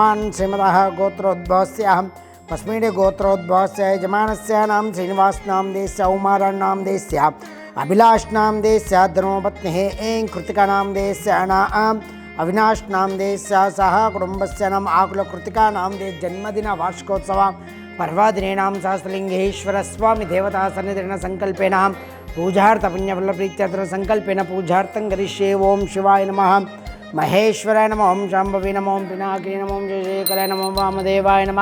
यजमान श्रीमद गोत्रोद्भवस्याहं तस्मिन् गोत्रोद्भवस्य यजमान नाम श्रीनिवासनां देस्य औमाराणां देस्य अभिलाषनां देश धर्मपत्नी ऐं कृतिकानां देस्य ना आम् अविनाशनाम देश सह कुटुंब से नम आकुलकृतिका नाम देश जन्मदिन वार्षिकोत्सव पर्वादिनेनाम सहस्रलिंगेश्वर स्वामी देवता सन्निधिन संकल्पेन पूजार्थ प्रीत संकल्पेन पूजार्थं करिष्ये ओम शिवाय नमः మహేశ్వరాయ నమ ఓం శాంభవి నమో ఓం పినాకి నమ ఓం జయశేఖరాయ నమో వామదేవాయ నమ.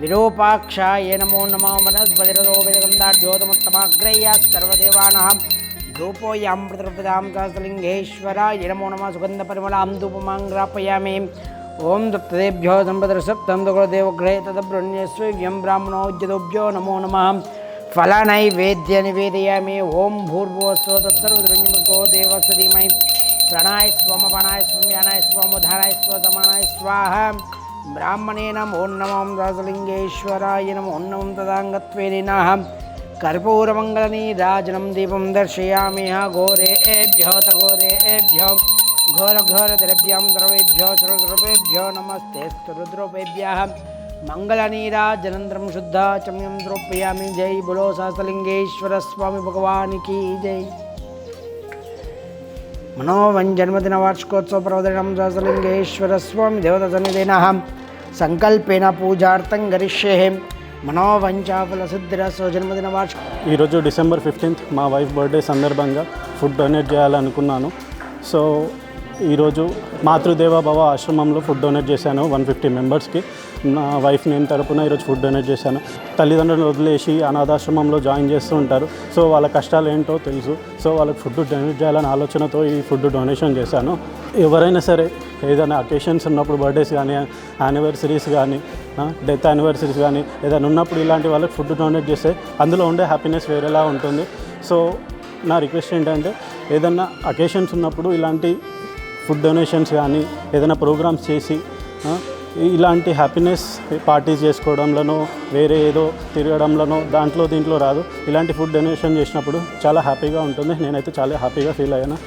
విరూపాక్షాయ నమో నమ. మనద్వదిరదోపిగంధాడ్యోతముత్తమాగ్రయ్య సర్వదేవానాం ధూపోయాం పృతృపదాం కాసలింగేశ్వరాయ నమో నమ. సుగంధ పరిమళాం గ్రాపయామి ఓం దత్తదేభ్యో సంపదృసప్తం దుగులదేవగ్రహే తదబ్రుణ్యస్వవ్యం బ్రాహ్మణోద్యదోభ్యో నమో నమ. ఫలానై వేద్య నివేదయామి. ఓం భూర్భువస్వ తత్సర్వృణ్యమృగో దేవస్వధీమై प्रणाय स्वम वनाय शून्यानाय स्व समय स्वाह। ब्राह्मणे नमो नमं दासलिङ्गेश्वराय नमो नमं तदाङ्गत्वे नः कर्पूरमङ्गलनीराजनं दीपं दर्शयामिह घोरे एभ्यो तघोरे एभ्यो घोरघोरद्रव्यं द्रवेभ्यो सर्वद्रवेभ्यो नमस्ते रुद्रोपेभ्यः मंगलनीराजनंद्रम शुद्धा चम्यम द्रोपयामी। जय बोलो सासलिंगेश्वर स्वामी भगवान की जय। మనోవన్ జన్మదిన వార్షికోత్సవ ప్రవదనం సహస్రలింగేశ్వర స్వామి దేవత సన్నిధిన సంకల్పేన పూజార్థం గరిష్యే మనోవంచాఫల సిద్ధిర జన్మదిన వార్షిక ఈరోజు డిసెంబర్ ఫిఫ్టీన్త్ మా వైఫ్ బర్త్డే సందర్భంగా ఫుడ్ డొనేట్ చేయాలనుకున్నాను. సో ఈరోజు మాతృదేవ భవ ఆశ్రమంలో ఫుడ్ డొనేట్ చేశాను వన్ ఫిఫ్టీ మెంబర్స్కి నా వైఫ్ నేను తరపున ఈరోజు ఫుడ్ డొనేట్ చేశాను. తల్లిదండ్రులను వదిలేసి అనాథాశ్రమంలో జాయిన్ చేస్తూ ఉంటారు. సో వాళ్ళ కష్టాలు ఏంటో తెలుసు. సో వాళ్ళకి ఫుడ్ డొనేట్ చేయాలనే ఆలోచనతో ఈ ఫుడ్ డొనేషన్ చేశాను. ఎవరైనా సరే ఏదైనా అకేషన్స్ ఉన్నప్పుడు బర్త్డేస్ కానీ యానివర్సరీస్ కానీ డెత్ యానివర్సరీస్ కానీ ఏదైనా ఉన్నప్పుడు ఇలాంటి వాళ్ళకి ఫుడ్ డొనేట్ చేస్తే అందులో ఉండే హ్యాపీనెస్ వేరేలా ఉంటుంది. సో నా రిక్వెస్ట్ ఏంటంటే ఏదైనా అకేషన్స్ ఉన్నప్పుడు ఇలాంటి ఫుడ్ డొనేషన్స్ కానీ ఏదైనా ప్రోగ్రామ్స్ చేసి ఇలాంటి హ్యాపీనెస్ పార్టీస్ చేసుకోవడంలోనో వేరే ఏదో తిరగడంలోనో దాంట్లో దీంట్లో రాదు. ఇలాంటి ఫుడ్ డొనేషన్ చేసినప్పుడు చాలా హ్యాపీగా ఉంటుంది. నేనైతే చాలా హ్యాపీగా ఫీల్ అయ్యాను.